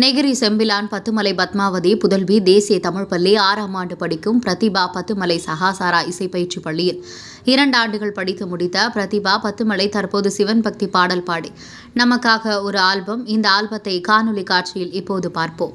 Negeri Sembilan Batumalai Padmavathi புதல்வி தேசிய தமிழ் பள்ளி ஆறாம் ஆண்டு படிக்கும் பிரதிபா பத்துமலை சகாசாரா இசைப்பயிற்சி பள்ளியில் இரண்டு ஆண்டுகள் படித்து முடித்த பிரதிபா பத்துமலை தற்போது சிவன் பக்தி பாடல் பாடி. நமக்காக ஒரு ஆல்பம். இந்த ஆல்பத்தை காணொலி காட்சியில் இப்போது பார்ப்போம்.